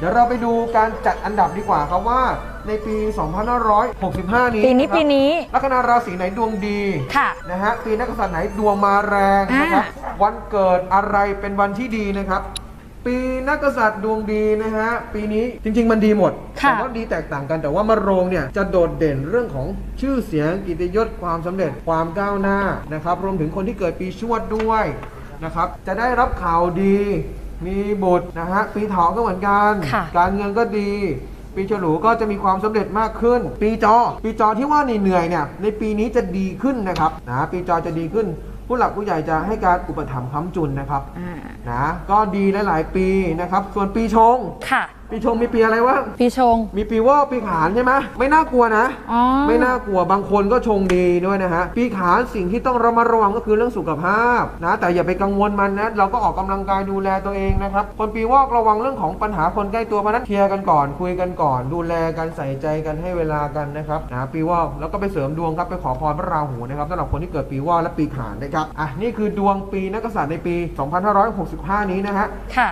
เดี๋ยวเราไปดูการจัดอันดับดีกว่าครับว่าในปี 2565 นี้ปีนี้ะครับปีนี้ ลัคนาราศีไหนดวงดีค่ะนะฮะปีนักกษัตริย์ไหนดวงมาแรงนะครับวันเกิดอะไรเป็นวันที่ดีนะครับปีนักกษัตริย์ดวงดีนะฮะ ปีนี้จริง ๆ มันดีหมดค่ะแต่ว่าดีแตกต่างกันแต่ว่ามะโรงเนี่ยจะโดดเด่นเรื่องของชื่อเสียงกิตยศความสำเร็จความก้าวหน้านะครับ รวมถึงคนที่เกิดปีชวดด้วยนะครับ จะได้รับข่าวดี มีบุตรนะฮะปีเถาก็เหมือนกัน ค่ะการเงินก็ดี ปีฉลูก็จะมีความสำเร็จมากขึ้น ปีจอ ปีจอที่ว่าเหนื่อยๆเนี่ยในปีนี้จะดีขึ้นนะครับนะปีจอจะดีขึ้น ผู้หลักผู้ใหญ่จะให้การอุปถัมภ์ค้ำจุนนะครับอ่านะก็ดีหลายๆปีนะครับ ส่วนปีชง ค่ะ ปีชงมีปีอะไรวะ ปีชง มีปีวอกปีขานใช่ไหมไม่น่ากลัวนะ อ๋อ ไม่น่ากลัวบางคนก็ชงดีด้วยนะฮะ ปีขานสิ่งที่ต้องระมัดระวังก็คือเรื่องสุขภาพนะ แต่อย่าไปกังวลมันนะ เราก็ออกกำลังกายดูแลตัวเองนะครับ คนปีวอกระวังเรื่องของปัญหาคนใกล้ตัวเพราะฉะนั้นเคลียร์กันก่อน คุยกันก่อน ดูแลกันใส่ใจกันให้เวลากันนะครับนะปีวอกแล้วก็ไปเสริมดวงครับไปขอพรพระราหูนะครับสำหรับคนที่เกิดปีวอกและปีขานนะครับ อะนี่คือดวงปีนักกษัตริย์ในปี 2565 นี้นะฮะ ค่ะ